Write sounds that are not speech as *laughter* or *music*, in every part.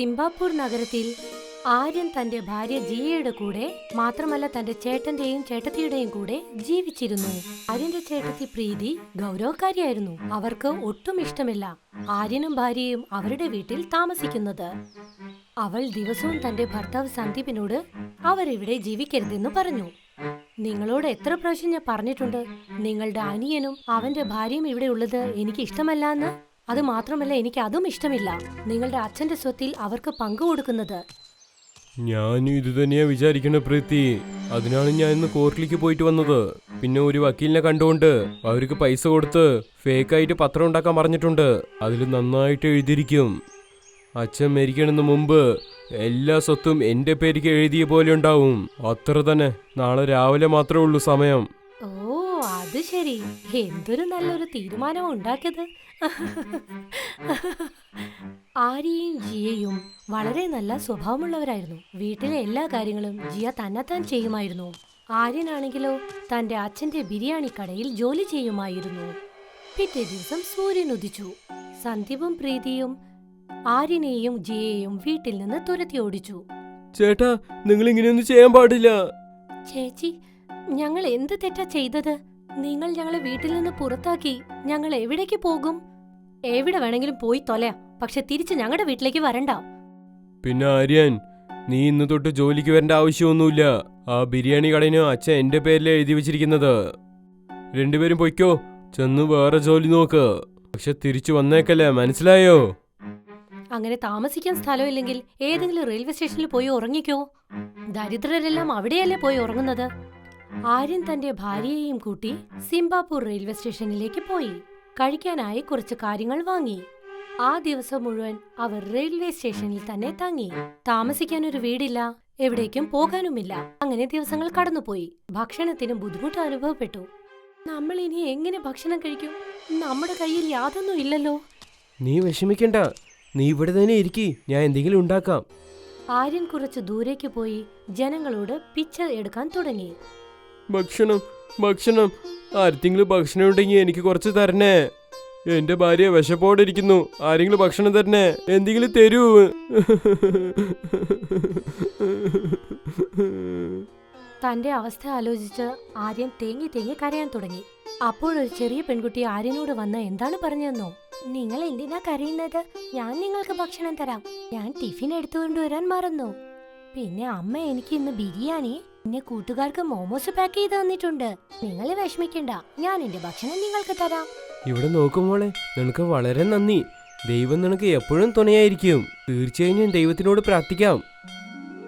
സിംബാപ്പൂർ നഗരത്തിൽ ആര്യൻ തന്റെ ഭാര്യ ജിയയുടെ കൂടെ മാത്രമല്ല തന്റെ ചേട്ടന്റെയും ചേട്ടത്തിയുടെയും കൂടെ ജീവിച്ചിരുന്നു. ആര്യന്റെ ചേട്ടത്തി പ്രീതി ഗൗരവക്കാരിയായിരുന്നു. അവർക്ക് ഒട്ടും ഇഷ്ടമില്ല. ആര്യനും ഭാര്യയും അവരുടെ വീട്ടിൽ താമസിക്കുന്നത്. അവൾ ദിവസവും തന്റെ ഭർത്താവ് സന്ദീപിനോട് അവരിവിടെ ജീവിക്കരുതെന്ന് പറഞ്ഞു. നിങ്ങളോട് എത്ര പ്രാവശ്യം ഞാൻ പറഞ്ഞിട്ടുണ്ട്. നിങ്ങളുടെ അനിയനും അവന്റെ ഭാര്യയും ഇവിടെ ഉള്ളത് എനിക്ക് ഇഷ്ടമല്ല എന്ന്. അത് മാത്രമല്ല എനിക്ക് അതും ഇഷ്ടമില്ല. നിങ്ങളുടെ അച്ഛന്റെ സ്വത്തിൽ അവർക്ക് പങ്കു കൊടുക്കുന്നത്. ഞാൻ ഇത് തന്നെയാ വിചാരിക്കണ പ്രീതി അതിനാണ് ഞാൻ ഇന്ന് കോർട്ടിലേക്ക് പോയിട്ട് വന്നത്. പിന്നെ ഒരു വക്കീലിനെ കണ്ടുകൊണ്ട് അവർക്ക് പൈസ കൊടുത്ത് ഫേക്കായിട്ട് പത്രം ഉണ്ടാക്കാൻ പറഞ്ഞിട്ടുണ്ട്. അതിൽ നന്നായിട്ട് എഴുതിയിരിക്കും. അച്ഛൻ മരിക്കണമെന്ന് മുമ്പ് എല്ലാ സ്വത്തും എന്റെ പേരിക്ക് എഴുതിയ പോലെ ഉണ്ടാവും. അത്ര തന്നെ. നാളെ രാവിലെ മാത്രമേ ഉള്ളൂ സമയം. ഓ അത് ശരി. എന്തൊരു നല്ലൊരു തീരുമാനം ഉണ്ടാക്കിയത്. ആര്യയും ജിയയും വളരെ നല്ല സ്വഭാവമുള്ളവരായിരുന്നു. വീട്ടിലെ എല്ലാ കാര്യങ്ങളും ജിയ തന്നെത്താൻ ചെയ്യുമായിരുന്നു. ആര്യനാണെങ്കിലോ തന്റെ അച്ഛന്റെ ബിരിയാണി കടയിൽ ജോലി ചെയ്യുമായിരുന്നു. പിറ്റേ ദിവസം സൂര്യൻ ഉദിച്ചു. സന്ദീപും പ്രീതിയും ആര്യനെയും ജിയയെയും വീട്ടിൽ നിന്ന് തുരത്തി ഓടിച്ചു. ചേട്ടാ നിങ്ങൾ ഇങ്ങനെയൊന്നും ചെയ്യാൻ പാടില്ല. ചേച്ചി ഞങ്ങൾ എന്ത് തെറ്റാ ചെയ്തത്? നിങ്ങൾ ഞങ്ങളെ വീട്ടിൽ നിന്ന് പുറത്താക്കി ഞങ്ങൾ എവിടേക്ക് പോകും? എവിടെ വേണമെങ്കിലും പോയി തൊലയാ പക്ഷെ തിരിച്ച് ഞങ്ങളുടെ വീട്ടിലേക്ക് വരണ്ട. പിന്നെ ആര്യൻ നീ ഇന്ന് തൊട്ട് ജോലിക്ക് വരേണ്ട ആവശ്യമൊന്നുമില്ല. ആ ബിരിയാണി കടയിന് അച്ഛൻ എന്റെ പേരിൽ എഴുതി വെച്ചിരിക്കുന്നത്. രണ്ടുപേരും പൊയ്ക്കോ ചെന്ന് വേറെ ജോലി നോക്ക്. പക്ഷെ തിരിച്ചു വന്നേക്കല്ലേ മനസ്സിലായോ? അങ്ങനെ താമസിക്കാൻ സ്ഥലമില്ലെങ്കിൽ ഏതെങ്കിലും റെയിൽവേ സ്റ്റേഷനിൽ പോയി ഉറങ്ങിക്കോ. ദരിദ്രരെല്ലാം അവിടെയല്ലേ പോയി ഉറങ്ങുന്നത്? ആര്യൻ തന്റെ ഭാര്യയെയും കൂട്ടി സിംബാപ്പൂർ റെയിൽവേ സ്റ്റേഷനിലേക്ക് പോയി. കഴിക്കാനായി കുറച്ച് കാര്യങ്ങൾ വാങ്ങി. ആ ദിവസം മുഴുവൻ അവർ റെയിൽവേ സ്റ്റേഷനിൽ തന്നെ തങ്ങി. താമസിക്കാൻ ഒരു വീടില്ല. എവിടേക്കും പോകാനുമില്ല. അങ്ങനെ ദിവസങ്ങൾ കടന്നുപോയി. ഭക്ഷണത്തിന് ബുദ്ധിമുട്ട് അനുഭവപ്പെട്ടു. നമ്മൾ ഇനി എങ്ങനെ ഭക്ഷണം കഴിക്കും? നമ്മുടെ കയ്യിൽ യാതൊന്നും ഇല്ലല്ലോ. നീ വിഷമിക്കണ്ട. നീ ഇവിടെ തന്നെ ഇരിക്കി. ഞാൻ എന്തെങ്കിലും ഉണ്ടാക്കാം. ആര്യൻ കുറച്ച് ദൂരേക്ക് പോയി ജനങ്ങളോട് പിച്ച എടുക്കാൻ തുടങ്ങി. ഭക്ഷണം ഭക്ഷണം. ആർക്കെങ്കിലും ഭക്ഷണം ഉണ്ടെങ്കിൽ എനിക്ക് കുറച്ച് തരണേ. എന്റെ ഭാര്യ വിശപ്പോടെ ഇരിക്കുന്നു ആരെങ്കിലും ഭക്ഷണം തരണേ. എന്തെങ്കിലും തരൂ. തന്റെ അവസ്ഥ ആലോചിച്ച് ആര്യൻ തേങ്ങി തേങ്ങി കരയാൻ തുടങ്ങി. അപ്പോഴൊരു ചെറിയ പെൺകുട്ടി ആര്യനോട് വന്ന് എന്താണ് പറഞ്ഞതെന്നോ നിങ്ങൾ എന്തിനാ കരയുന്നത്? ഞാൻ നിങ്ങൾക്ക് ഭക്ഷണം തരാം. ഞാൻ ടിഫിൻ എടുത്തുകൊണ്ടുവരാൻ മറന്നു. പിന്നെ അമ്മ എനിക്ക് ഇന്ന് ബിരിയാണി പിന്നെ കൂട്ടുകാർക്ക് മോമോസ് പാക്ക് ചെയ്ത് തന്നിട്ടുണ്ട്. നിങ്ങൾ വിഷമിക്കണ്ട. ഞാൻ എന്റെ ഭക്ഷണം നിങ്ങൾക്ക് തരാം. ഇവിടെ നോക്കുമ്പോളെ നിനക്ക് വളരെ നന്ദി. ദൈവം നിനക്ക് എപ്പോഴും തുണയായിരിക്കും. തീർച്ചയായും ഞാൻ ദൈവത്തിനോട് പ്രാർത്ഥിക്കാം.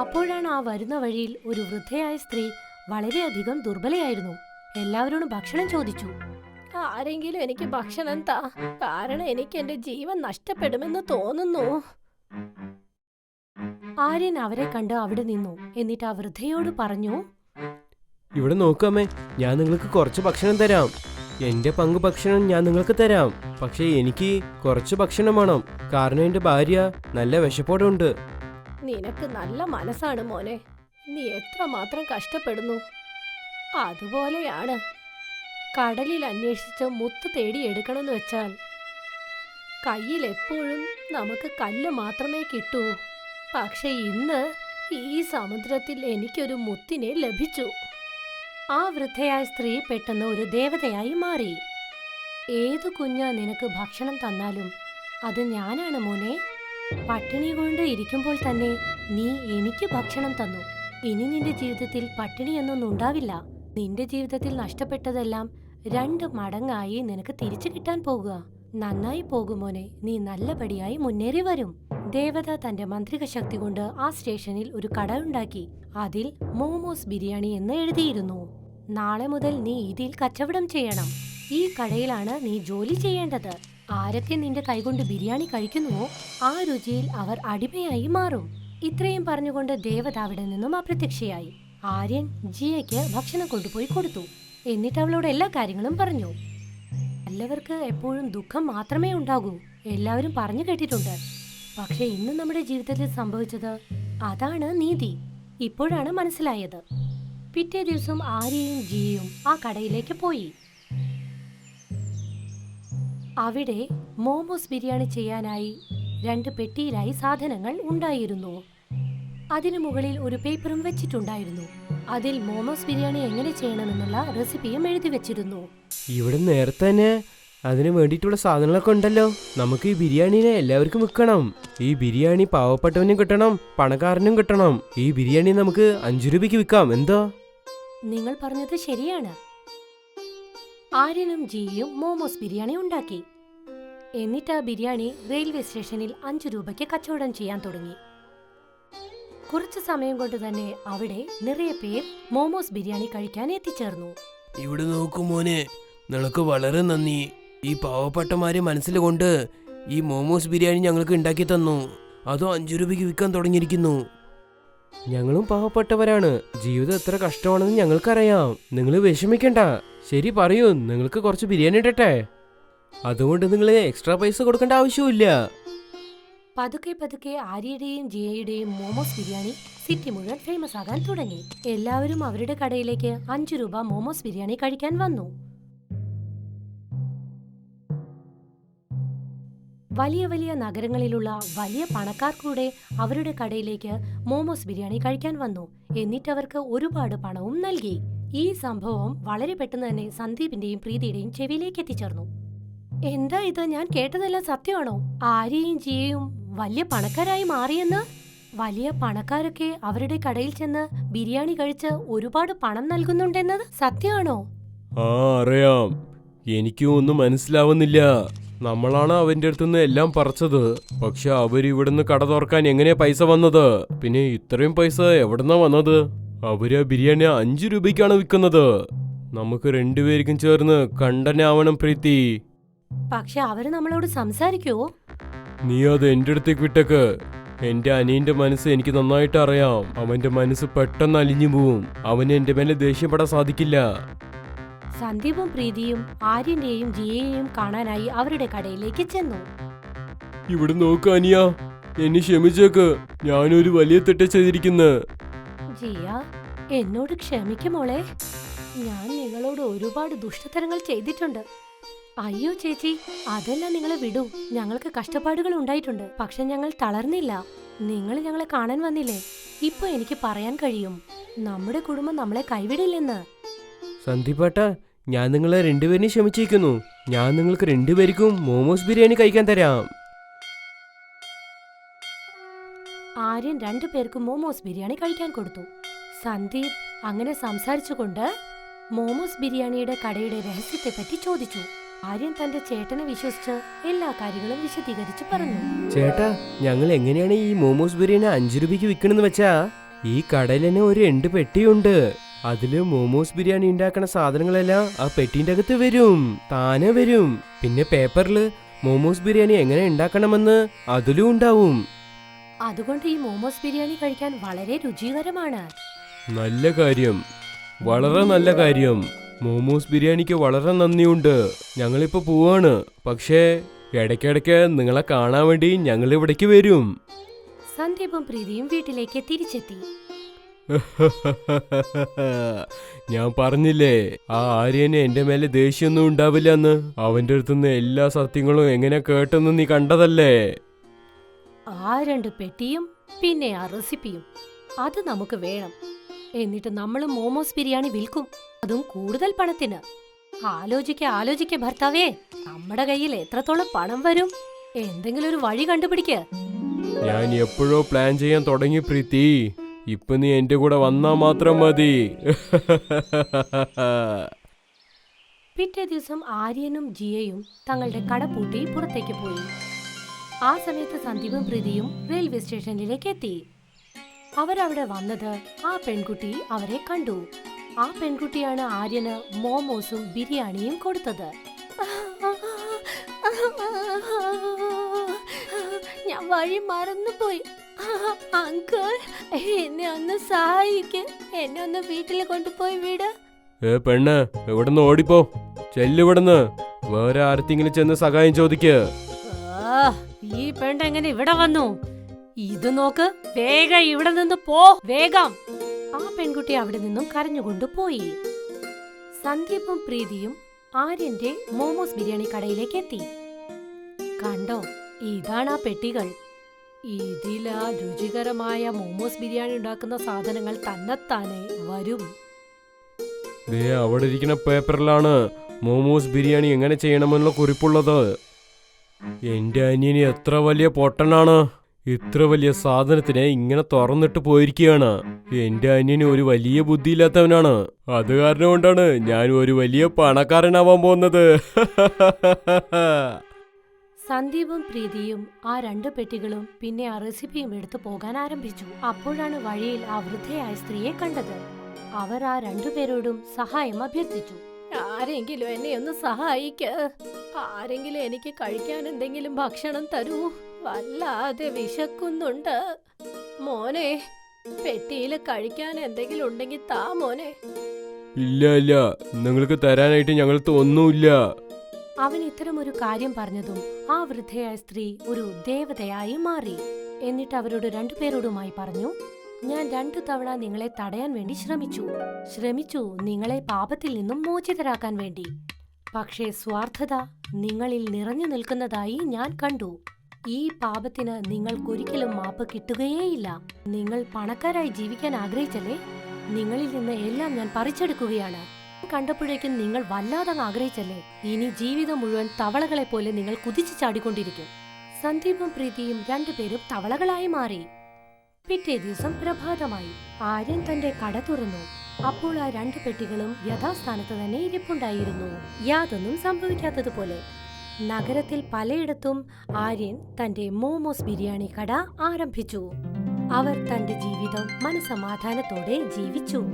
അപ്പോഴാണ് ആ വരുന്ന വഴിയിൽ ഒരു വൃദ്ധയായ സ്ത്രീ വളരെയധികം ദുർബലയായിരുന്നു. എല്ലാവരോടും ഭക്ഷണം ചോദിച്ചു. ആരെങ്കിലും എനിക്ക് ഭക്ഷണം താ. കാരണം എനിക്ക് എന്റെ ജീവൻ നഷ്ടപ്പെടുമെന്ന് തോന്നുന്നു. ആര്യൻ അവരെ കണ്ട് അവിടെ നിന്നു. എന്നിട്ട് ആ വൃദ്ധയോട് പറഞ്ഞു ഇവിടെ നോക്കാമേ ഞാൻ നിങ്ങൾക്ക് കുറച്ച് ഭക്ഷണം തരാം. എന്റെ പങ്ക് ഭക്ഷണം ഞാൻ നിങ്ങൾക്ക് തരാം. പക്ഷേ എനിക്ക് കുറച്ച് ഭക്ഷണം വേണം. കാരണം എന്റെ ഭാര്യ നല്ല വിശപ്പോടെ ഉണ്ട് നിനക്ക് നല്ല മനസ്സാണ് മോനെ. നീ എത്ര മാത്രം കഷ്ടപ്പെടുന്നു. അതുപോലെയാണ് കടലിൽ അന്വേഷിച്ച് മുത്ത് തേടി എടുക്കണമെന്ന് വെച്ചാൽ കയ്യിൽ എപ്പോഴും നമുക്ക് കല്ല് മാത്രമേ കിട്ടൂ. പക്ഷെ ഇന്ന് ഈ സമുദ്രത്തിൽ എനിക്കൊരു മുത്തിനെ ലഭിച്ചു. ആ വൃദ്ധയായ സ്ത്രീ പെട്ടെന്ന് ഒരു ദേവതയായി മാറി. ഏതു കുഞ്ഞ നിനക്ക് ഭക്ഷണം തന്നാലും അത് ഞാനാണ് മോനെ. പട്ടിണി കൊണ്ട് ഇരിക്കുമ്പോൾ തന്നെ നീ എനിക്ക് ഭക്ഷണം തന്നു. ഇനി നിന്റെ ജീവിതത്തിൽ പട്ടിണിയൊന്നും ഉണ്ടാവില്ല. നിന്റെ ജീവിതത്തിൽ നഷ്ടപ്പെട്ടതെല്ലാം രണ്ട് മടങ്ങായി നിനക്ക് തിരിച്ചു കിട്ടാൻ പോകുക നന്നായി പോകുമോനെ നീ നല്ലപടിയായി മുന്നേറി വരും. ദേവത തന്റെ മന്ത്രിക ശക്തി കൊണ്ട് ആ സ്റ്റേഷനിൽ ഒരു കട ഉണ്ടാക്കി. അതിൽ മോമോസ് ബിരിയാണി എന്ന് എഴുതിയിരുന്നു. നാളെ മുതൽ നീ ഇതിൽ കച്ചവടം ചെയ്യണം. ഈ കടയിലാണ് നീ ജോലി ചെയ്യേണ്ടത്. ആരൊക്കെ നിന്റെ കൈകൊണ്ട് ബിരിയാണി കഴിക്കുന്നുവോ ആ രുചിയിൽ അവർ അടിമയായി മാറും. ഇത്രയും പറഞ്ഞുകൊണ്ട് ദേവത അവിടെ നിന്നും അപ്രത്യക്ഷയായി. ആര്യൻ ജിയയ്ക്ക് ഭക്ഷണം കൊണ്ടുപോയി കൊടുത്തു. എന്നിട്ട് അവളോട് എല്ലാ കാര്യങ്ങളും പറഞ്ഞു. നല്ലവർക്ക് എപ്പോഴും ദുഃഖം മാത്രമേ ഉണ്ടാകൂ. എല്ലാവരും പറഞ്ഞു കേട്ടിട്ടുണ്ട്. പക്ഷെ ഇന്ന് നമ്മുടെ ജീവിതത്തിൽ സംഭവിച്ചത് അതാണ് നീതി. ഇപ്പോഴാണ് മനസ്സിലായത്. പിറ്റേ ദിവസം ആര്യയും ജിയയും ആ കടയിലേക്ക് പോയി. അവിടെ മോമോസ് ബിരിയാണി ചെയ്യാനായി രണ്ട് പെട്ടിയിലായി സാധനങ്ങൾ ഉണ്ടായിരുന്നു. അതിനു മുകളിൽ ഒരു പേപ്പറും വെച്ചിട്ടുണ്ടായിരുന്നു. അതിൽ മോമോസ് ബിരിയാണി എങ്ങനെ ചെയ്യണമെന്നുള്ള റെസിപ്പിയും എഴുതി വെച്ചിരുന്നു. ഇവിടെ നേരത്തെ തന്നെ അതിന് വേണ്ടിയിട്ടുള്ള സാധനങ്ങളൊക്കെ ഉണ്ടല്ലോ. നമുക്ക് ഈ ബിരിയാണിനെ എല്ലാവർക്കും വിൽക്കണം. ഈ ബിരിയാണി പാവപ്പെട്ടവനും കിട്ടണം പണക്കാരനും കിട്ടണം. ഈ ബിരിയാണി നമുക്ക് അഞ്ചു രൂപയ്ക്ക് വിൽക്കാം. എന്തോ? നിങ്ങൾ പറഞ്ഞത് ശരിയാണ്. ആര്യനും ജിയും മോമോസ് ബിരിയാണി ഉണ്ടാക്കി. എന്നിട്ട് ആ ബിരിയാണി റെയിൽവേ സ്റ്റേഷനിൽ അഞ്ചു രൂപയ്ക്ക് കച്ചവടം ചെയ്യാൻ തുടങ്ങി. കുറച്ചു സമയം കൊണ്ട് തന്നെ അവിടെ നിറയെ പേർ മോമോസ് ബിരിയാണി കഴിക്കാൻ എത്തിച്ചേർന്നു. ഇവിടെ നോക്കൂ മോനെ നിനക്ക് വളരെ നന്ദി. ഈ പാവപ്പെട്ടമാരെ മനസ്സിൽ കൊണ്ട് ഈ മോമോസ് ബിരിയാണി ഞങ്ങൾക്ക് ഉണ്ടാക്കി തന്നു. അതോ അഞ്ചു രൂപയ്ക്ക് വിൽക്കാൻ തുടങ്ങിയിരിക്കുന്നു. ഞങ്ങളും പാവപ്പെട്ടവരാണ്. ജീവിതം എത്ര കഷ്ടമാണെന്ന് ഞങ്ങൾക്കറിയാം. നിങ്ങൾ വിഷമിക്കണ്ട. ശരി പറയൂ നിങ്ങൾക്ക് കുറച്ച് ബിരിയാണി ഇടട്ടെ? അതുകൊണ്ട് നിങ്ങൾ എക്സ്ട്രാ പൈസ കൊടുക്കേണ്ട ആവശ്യമില്ല പതുക്കെ പതുക്കെ ആര്യയുടെയും ജിയയുടെയും മോമോസ് ബിരിയാണി സിറ്റി മുഴുവൻ ഫേമസ് ആകാൻ തുടങ്ങി. എല്ലാവരും അവരുടെ കടയിലേക്ക് അഞ്ചു രൂപ മോമോസ് ബിരിയാണി കഴിക്കാൻ വന്നു. വലിയ വലിയ നഗരങ്ങളിലുള്ള വലിയ പണക്കാർ കൂടെ അവരുടെ കടയിലേക്ക് മോമോസ് ബിരിയാണി കഴിക്കാൻ വന്നു. എന്നിട്ട് അവർക്ക് ഒരുപാട് പണവും നൽകി. ഈ സംഭവം വളരെ പെട്ടെന്ന് തന്നെ സന്ദീപിന്റെയും പ്രീതിയുടെയും ചെവിയിലേക്ക് എത്തിച്ചേർന്നു. എന്താ ഇത്? ഞാൻ കേട്ടതെല്ലാം സത്യമാണോ? ആര്യയും ജിയയും വലിയ പണക്കാരായി മാറിയെന്ന്? വലിയ പണക്കാരൊക്കെ അവരുടെ കടയിൽ ചെന്ന് ബിരിയാണി കഴിച്ച് ഒരുപാട് പണം നൽകുന്നുണ്ടെന്നത് സത്യമാണോ? ആ അറിയാം. എനിക്കും ഒന്നും മനസ്സിലാവുന്നില്ല. നമ്മളാണ് അവന്റെ അടുത്തുനിന്ന് എല്ലാം പറിച്ചത്. പക്ഷെ അവരിവിടുന്ന് കട തുറക്കാൻ എങ്ങനെയാ പൈസ വന്നത്? പിന്നെ ഇത്രയും പൈസ എവിടുന്നാ വന്നത്? അവർ ബിരിയാണി അഞ്ചു രൂപയ്ക്കാണ് വിൽക്കുന്നത്. നമുക്ക് രണ്ടുപേർക്കും ചേർന്ന് കണ്ടനാവണം പ്രീതി. പക്ഷെ അവർ നമ്മളോട് സംസാരിക്കുവോ? നീ അത് എന്റെ അടുത്തേക്ക് വിട്ടക്ക്. എന്റെ അനിയന്റെ മനസ്സ് എനിക്ക് നന്നായിട്ട് അറിയാം. അവന്റെ മനസ്സ് പെട്ടെന്ന് അലിഞ്ഞു പോവും. അവന് എന്റെ മേലെ ദേഷ്യപ്പെടാൻ സാധിക്കില്ല. സന്ദീപും പ്രീതിയും ആര്യന്റെയും ജിയയെയും കാണാനായി അവരുടെ കടയിലേക്ക് ചെന്നു. ഇവിടെ നോക്ക് അനിയ. എന്നെ ക്ഷമിച്ചേക്ക്. ഞാനൊരു വലിയ തെറ്റ് ചെയ്തിരിക്കുന്നു. ജിയ എന്നോട് ക്ഷമിക്കുമോളെ ഞാൻ നിങ്ങളോട് ഒരുപാട് ദുഷ്ടതരങ്ങൾ ചെയ്തിട്ടുണ്ട്. അയ്യോ ചേച്ചി അതെല്ലാം നിങ്ങളെ വിടൂ. ഞങ്ങൾക്ക് കഷ്ടപ്പാടുകൾ ഉണ്ടായിട്ടുണ്ട്. പക്ഷെ ഞങ്ങൾ തളർന്നില്ല. നിങ്ങൾ ഞങ്ങളെ കാണാൻ വന്നില്ലേ? ഇപ്പൊ എനിക്ക് പറയാൻ കഴിയും. നമ്മുടെ കുടുംബം നമ്മളെ കൈവിടില്ലെന്ന്. സന്ധിപ്പാട്ട ഞാൻ നിങ്ങളെ രണ്ടുപേരെയും ക്ഷമിച്ചിരിക്കുന്നു. ഞാൻ നിങ്ങൾക്ക് രണ്ടുപേർക്കും മോമോസ് ബിരിയാണി കഴിക്കാൻ തരാം. ആര്യൻ രണ്ടുപേർക്കും മോമോസ് ബിരിയാണി കഴിക്കാൻ കൊടുത്തു. സന്ദീപ് അങ്ങനെ സംസാരിച്ചുകൊണ്ട് മോമോസ് ബിരിയാണിയുടെ കടയുടെ രഹസ്യത്തെപ്പറ്റി ചോദിച്ചു. ആര്യൻ തന്റെ ചേട്ടനെ വിശ്വസിച്ച് എല്ലാ കാര്യങ്ങളും വിശദീകരിച്ച് പറഞ്ഞു. ചേട്ടാ ഞങ്ങൾ എങ്ങനെയാണ് ഈ മോമോസ് ബിരിയാണി അഞ്ചു രൂപയ്ക്ക് വിൽക്കണെന്ന് വെച്ചാ? ഈ തന്നെ ഒരു രണ്ട് പെട്ടിയുണ്ട്. അതിൽ മോമോസ് ബിരിയാണി ഉണ്ടാക്കണ സാധനങ്ങളെല്ലാം ആ പെട്ടിന്റെ അകത്ത് വരും താനെ വരും. പിന്നെ പേപ്പറിൽ മോമോസ് ബിരിയാണി എങ്ങനെ ഉണ്ടാക്കണമെന്ന് അതിലും ഉണ്ടാവും. അതുകൊണ്ട് ഈ മോമോസ് ബിരിയാണി കഴിക്കാൻ വളരെ രുചികരമാണ്. നല്ല കാര്യം. വളരെ നല്ല കാര്യം. മോമോസ് ബിരിയാണിക്ക് വളരെ നന്ദിയുണ്ട്. ഞങ്ങളിപ്പോ പോവാണ്. പക്ഷേ ഇടയ്ക്കിടയ്ക്ക് നിങ്ങളെ കാണാൻ വേണ്ടി ഞങ്ങൾ ഇവിടേക്ക് വരും. സന്ദീപും പ്രീതിയും വീട്ടിലേക്ക് തിരിച്ചെത്തി. *laughs* ഞാൻ പറഞ്ഞില്ലേ ആ ആര്യന് എന്റെ മേലെ ദേഷ്യമൊന്നും ഉണ്ടാവില്ല എന്ന് അവന്റെ അടുത്തുനിന്ന് എല്ലാ സത്യങ്ങളും എങ്ങനെ കേട്ടെന്ന് നീ കണ്ടതല്ലേ? ആ രണ്ട് പെട്ടിയും പിന്നെ ആ റെസിപ്പിയും. അത് നമുക്ക് വേണം. എന്നിട്ട് നമ്മൾ മോമോസ് ബിരിയാണി വിൽക്കും. അതും കൂടുതൽ പണത്തിന്. ആലോചിക്ക ആലോചിക്ക ഭർത്താവേ നമ്മുടെ കയ്യിൽ എത്രത്തോളം പണം വരും? എന്തെങ്കിലും ഒരു വഴി കണ്ടുപിടിക്ക. ഞാൻ എപ്പോഴോ പ്ലാൻ ചെയ്യാൻ തുടങ്ങി പ്രീതി. ഇപ്പൊ നീ എന്റെ കൂടെ വന്നാ മാത്രം മതി. പിറ്റേ ദിവസം ആര്യനും ജിയയും തങ്ങളുടെ കട പൂട്ടി പുറത്തേക്ക് പോയി. ആ സമയത്ത് സന്ദീപും പ്രീതിയും റെയിൽവേ സ്റ്റേഷനിലേക്ക് എത്തി. അവരവിടെ വന്നത് ആ പെൺകുട്ടി അവരെ കണ്ടു. ആ പെൺകുട്ടിയാണ് ആര്യന് മോമോസും ബിരിയാണിയും കൊടുത്തത്. ഞാൻ വഴി മറന്നുപോയി. അങ്കിൾ എന്നെ ഒന്ന് സഹായിക്ക്. എന്നെ ഒന്ന് വീട്ടിൽ കൊണ്ടുപോയി വീട്. ഏ പെണ്ണ് ഇവിടുന്ന് ഓടിപ്പോ? ചെല്ലിവിടുന്ന് വേറെ ആരത്തിങ്ങനെ ചെന്ന് സഹായം ചോദിക്ക്. ഈ പെണ്ണ് എങ്ങനെ ഇവിടെ വന്നു? ഇത് നോക്ക് വേഗം ഇവിടെ നിന്ന് പോ വേഗം. ആ പെൺകുട്ടി അവിടെ നിന്നും കരഞ്ഞുകൊണ്ട് പോയി. സന്ദീപും പ്രീതിയും ആര്യന്റെ മോമോസ് ബിരിയാണി കടയിലേക്ക് എത്തി. കണ്ടോ ഇതാണ് ആ പെട്ടികൾ. ഇതിലാ രുചികരമായ മോമോസ് ബിരിയാണി ഉണ്ടാക്കുന്ന സാധനങ്ങൾ തന്നെത്താനെ വരും. ദേ അവിടെ ഇരിക്കുന്ന പേപ്പറിലാണ് മോമോസ് ബിരിയാണി എങ്ങനെ ചെയ്യണമെന്നുള്ള കുറിപ്പുള്ളത്. എന്റെ അനിയന് എത്ര വലിയ പൊട്ടനാണ്. ഇത്ര വലിയ സാധനത്തിനെ ഇങ്ങനെ തുറന്നിട്ട് പോയിരിക്കുകയാണ്. എന്റെ അന്യന് ഒരു വലിയ ബുദ്ധിയില്ലാത്തവനാണ്. അത് കാരണം കൊണ്ടാണ് ഞാൻ ഒരു വലിയ പണക്കാരനാവാൻ പോകുന്നത്. *laughs* സന്ദീപും പ്രീതിയും ആ രണ്ട് പെട്ടികളും പിന്നെ ആ റെസിപ്പിയും എടുത്തു പോകാൻ ആരംഭിച്ചു. അപ്പോഴാണ് വഴിയിൽ ആ വൃദ്ധയായ സ്ത്രീയെ കണ്ടത്. അവർ ആ രണ്ടുപേരോടും സഹായം അഭ്യർത്ഥിച്ചു. ആരെങ്കിലും എന്നെ ഒന്ന് സഹായിക്ക്. ആരെങ്കിലും എനിക്ക് കഴിക്കാൻ എന്തെങ്കിലും ഭക്ഷണം തരൂ. വല്ലാതെ വിശക്കുന്നുണ്ട്. മോനെ പെട്ടിയിൽ കഴിക്കാൻ എന്തെങ്കിലും ഉണ്ടെങ്കിൽ താ മോനെ. ഇല്ല ഇല്ല. നിങ്ങൾക്ക് തരാനായിട്ട് ഞങ്ങൾക്ക് ഒന്നുമില്ല. അവൻ ഇത്തരം ഒരു കാര്യം പറഞ്ഞതും ആ വൃദ്ധയായ സ്ത്രീ ഒരു ദേവതയായി മാറി. എന്നിട്ട് അവരോട് രണ്ടുപേരോടുമായി പറഞ്ഞു ഞാൻ രണ്ടു തവണ നിങ്ങളെ തടയാൻ വേണ്ടി ശ്രമിച്ചു. ശ്രമിച്ചു നിങ്ങളെ പാപത്തിൽ നിന്നും മോചിതരാക്കാൻ വേണ്ടി. പക്ഷേ സ്വാർത്ഥത നിങ്ങളിൽ നിറഞ്ഞു നിൽക്കുന്നതായി ഞാൻ കണ്ടു. ഈ പാപത്തിന് നിങ്ങൾക്കൊരിക്കലും മാപ്പ് കിട്ടുകയേയില്ല. നിങ്ങൾ പണക്കാരായി ജീവിക്കാൻ ആഗ്രഹിച്ചല്ലേ? നിങ്ങളിൽ നിന്ന് എല്ലാം ഞാൻ പറിച്ചെടുക്കുകയാണ്. കണ്ടപ്പോഴേക്കും നിങ്ങൾ വല്ലാതെ ആഗ്രഹിച്ചല്ലേ? ഇനി ജീവിതം മുഴുവൻ തവളകളെ പോലെ നിങ്ങൾ കുതിച്ചു ചാടിക്കൊണ്ടിരിക്കും. സന്ദീപും പ്രീതിയും രണ്ടുപേരും തവളകളായി മാറി. പിറ്റേ ദിവസം പ്രഭാതമായി ആര്യൻ തന്റെ കട തുറന്നു. അപ്പോൾ ആ രണ്ട് പെട്ടികളും യഥാസ്ഥാനത്ത് തന്നെ ഇരിപ്പുണ്ടായിരുന്നു. യാതൊന്നും സംഭവിക്കാത്തതുപോലെ നഗരത്തിൽ പലയിടത്തും ആര്യൻ തന്റെ മോമോസ് ബിരിയാണി കട ആരംഭിച്ചു. അവർ തന്റെ ജീവിതം മനസമാധാനത്തോടെ ജീവിച്ചു.